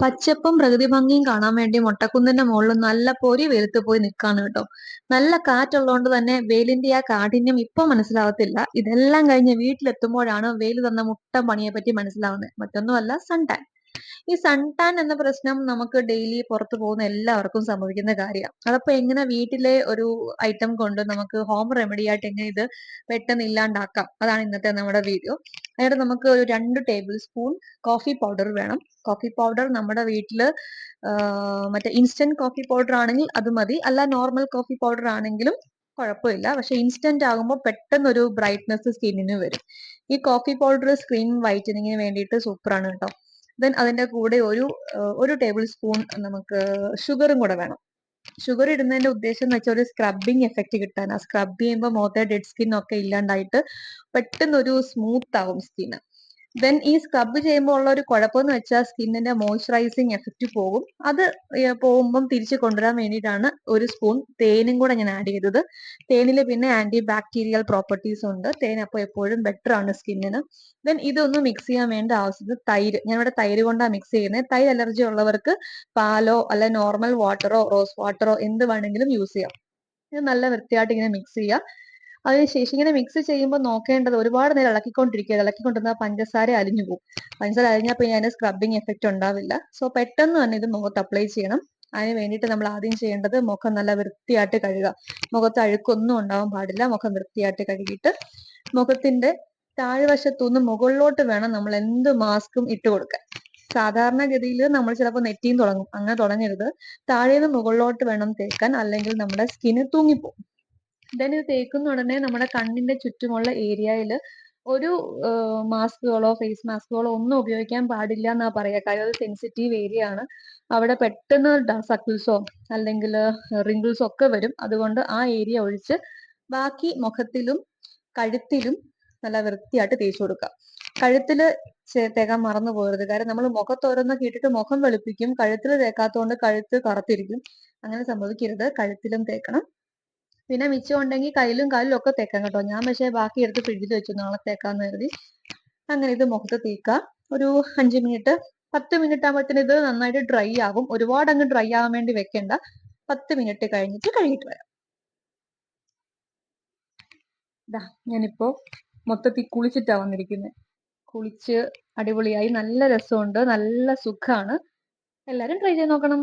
പച്ചപ്പും പ്രകൃതി ഭംഗിയും കാണാൻ വേണ്ടി മൊട്ടക്കുന്നിന്റെ മുകളിൽ നല്ല പൊരി വെളുത്ത് പോയി നിൽക്കാണ് കേട്ടോ. നല്ല കാറ്റുള്ളതുകൊണ്ട് തന്നെ വെയിലിന്റെ ആ കാഠിന്യം ഇപ്പൊ മനസ്സിലാവത്തില്ല. ഇതെല്ലാം കഴിഞ്ഞ് വീട്ടിലെത്തുമ്പോഴാണ് വെയിൽ തന്ന മുട്ട പണിയെ പറ്റി മനസ്സിലാവുന്നത്. മറ്റൊന്നുമല്ല സൺ ടാൻ ഈ സൺ ടാൻ എന്ന പ്രശ്നം നമുക്ക് ഡെയിലി പുറത്തു പോകുന്ന എല്ലാവർക്കും സംഭവിക്കുന്ന കാര്യമാണ്. അതപ്പോ എങ്ങനെ വീട്ടിലെ ഒരു ഐറ്റം കൊണ്ട് നമുക്ക് ഹോം റെമഡി ആയിട്ട് എങ്ങനെ ഇത് പെട്ടെന്ന് ഇല്ലാണ്ടാക്കാം? അതാണ് ഇന്നത്തെ നമ്മുടെ വീഡിയോ അതിനായിട്ട് നമുക്ക് ഒരു രണ്ട് ടേബിൾ സ്പൂൺ കോഫി പൗഡർ വേണം. കോഫി പൗഡർ നമ്മുടെ വീട്ടിൽ മറ്റേ ഇൻസ്റ്റന്റ് കോഫി പൗഡർ ആണെങ്കിൽ അത് മതി. അല്ല നോർമൽ കോഫി പൗഡർ ആണെങ്കിലും കുഴപ്പമില്ല. പക്ഷെ ഇൻസ്റ്റന്റ് ആകുമ്പോൾ പെട്ടെന്ന് ഒരു ബ്രൈറ്റ്നെസ് സ്കിന്നിന് വരും. ഈ കോഫി പൗഡർ സ്ക്രീൻ വൈറ്റനിങ്ങിന് വേണ്ടിയിട്ട് സൂപ്പറാണ് കേട്ടോ. ദെൻ അതിന്റെ കൂടെ ഒരു ഒരു ടേബിൾ സ്പൂൺ നമുക്ക് ഷുഗറും കൂടെ വേണം. ഷുഗർ ഇടുന്നതിന്റെ ഉദ്ദേശം എന്ന് വെച്ചാൽ ഒരു സ്ക്രബിങ് എഫക്റ്റ് കിട്ടാൻ ആ സ്ക്രബ് ചെയ്യുമ്പോൾ മുഖത്തെ ഡെഡ് സ്കിൻ ഒക്കെ ഇല്ലാണ്ടായിട്ട് പെട്ടെന്ന് ഒരു സ്മൂത്ത് ആവും സ്കിന്ന്. ദെൻ ഈ സ്ക്രബ് ചെയ്യുമ്പോൾ ഉള്ള ഒരു കുഴപ്പമെന്ന് വെച്ചാൽ സ്കിന്നിന്റെ മോയ്സ്ചറൈസിങ് എഫക്റ്റ് പോകും. അത് പോകുമ്പം തിരിച്ചു കൊണ്ടുവരാൻ വേണ്ടിയിട്ടാണ് ഒരു സ്പൂൺ തേനും കൂടെ ഞാൻ ആഡ് ചെയ്തത്. തേനിൽ പിന്നെ ആന്റി ബാക്ടീരിയൽ പ്രോപ്പർട്ടീസ് ഉണ്ട്. തേൻ അപ്പോൾ എപ്പോഴും ബെറ്റർ ആണ് സ്കിന്നിന്. ദെൻ ഇതൊന്ന് മിക്സ് ചെയ്യാൻ വേണ്ട ആവശ്യത്തിന് തൈര്. ഞാൻ ഇവിടെ തൈര് കൊണ്ടാണ് മിക്സ് ചെയ്യുന്നത് തൈര് അലർജി ഉള്ളവർക്ക് പാലോ അല്ല നോർമൽ വാട്ടറോ റോസ് വാട്ടറോ എന്ത് വേണമെങ്കിലും യൂസ് ചെയ്യാം. ഇത് നല്ല വൃത്തിയായിട്ട് ഇങ്ങനെ മിക്സ് ചെയ്യുക അതിനുശേഷം ഇങ്ങനെ മിക്സ് ചെയ്യുമ്പോൾ നോക്കേണ്ടത് ഒരുപാട് നേരം ഇളക്കിക്കൊണ്ടിരിക്കുക. ഇളക്കിക്കൊണ്ടിരുന്ന പഞ്ചസാര അലിഞ്ഞു പോകും. പഞ്ചസാര അലിഞ്ഞാൽ പിന്നെ അതിന് സ്ക്രബിങ് എഫക്റ്റ് ഉണ്ടാവില്ല. സോ പെട്ടെന്ന് തന്നെ ഇത് മുഖത്ത് അപ്ലൈ ചെയ്യണം. അതിന് വേണ്ടിയിട്ട് നമ്മൾ ആദ്യം ചെയ്യേണ്ടത് മുഖം നല്ല വൃത്തിയായിട്ട് കഴുകുക. മുഖത്ത് അഴുക്കൊന്നും ഉണ്ടാവാൻ പാടില്ല. മുഖം വൃത്തിയായിട്ട് കഴുകിയിട്ട് മുഖത്തിന്റെ താഴ്വശത്തുനിന്ന് മുകളിലോട്ട് വേണം നമ്മൾ എന്ത് മാസ്കും ഇട്ട് കൊടുക്കാൻ. സാധാരണഗതിയിൽ നമ്മൾ ചിലപ്പോൾ നെറ്റിയും തുടങ്ങും. അങ്ങനെ തുടങ്ങരുത്. താഴേന്ന് മുകളിലോട്ട് വേണം തേക്കാൻ. അല്ലെങ്കിൽ നമ്മുടെ സ്കിന് തൂങ്ങിപ്പോകും. ദെൻ ഇത് തേക്കുന്ന ഉടനെ നമ്മുടെ കണ്ണിന്റെ ചുറ്റുമുള്ള ഏരിയയിൽ ഒരു മാസ്കുകളോ ഫേസ് മാസ്കുകളോ ഒന്നും ഉപയോഗിക്കാൻ പാടില്ല എന്നാ പറയുക കാര്യം അത് സെൻസിറ്റീവ് ഏരിയ ആണ്. അവിടെ പെട്ടെന്ന് സക്കിൾസോ അല്ലെങ്കിൽ റിങ്കിൾസോ ഒക്കെ വരും. അതുകൊണ്ട് ആ ഏരിയ ഒഴിച്ച് ബാക്കി മുഖത്തിലും കഴുത്തിലും നല്ല വൃത്തിയായിട്ട് തേച്ചു കൊടുക്കുക. കഴുത്തിൽ തേക്കാൻ മറന്നു പോകരുത്. കാരണം നമ്മൾ മുഖത്തോരോന്ന് കേട്ടിട്ട് മുഖം വെളുപ്പിക്കും. കഴുത്തിൽ തേക്കാത്തതുകൊണ്ട് കഴുത്ത് കറുത്തിരിക്കും. അങ്ങനെ സംഭവിക്കരുത്. കഴുത്തിലും തേക്കണം. പിന്നെ മിച്ചം ഉണ്ടെങ്കിൽ കയ്യിലും കാലിലും ഒക്കെ തേക്കാം കേട്ടോ. ഞാൻ പക്ഷേ ബാക്കി എടുത്ത് ഫ്രിഡ്ജിൽ വെച്ചു. നാളെ തേക്കാന്ന് കരുതി. അങ്ങനെ ഇത് മുഖത്ത് തേക്കാം ഒരു അഞ്ച് മിനിറ്റ് പത്ത് മിനിറ്റ് ആകുമ്പോഴത്തേന് ഇത് നന്നായിട്ട് ഡ്രൈ ആകും. ഒരുപാട് അങ്ങ് ഡ്രൈ ആവാൻ വേണ്ടി വെക്കേണ്ട. പത്ത് മിനിറ്റ് കഴിഞ്ഞിട്ട് കഴുകിയിട്ട് വരാം. ഇതാ ഞാനിപ്പോ മൊത്തത്തിൽ കുളിച്ചിട്ടാ വന്നിരിക്കുന്നത് കുളിച്ച് അടിപൊളിയായി. നല്ല രസമുണ്ട്. നല്ല സുഖമാണ് എല്ലാരും ട്രൈ ചെയ്ത് നോക്കണം.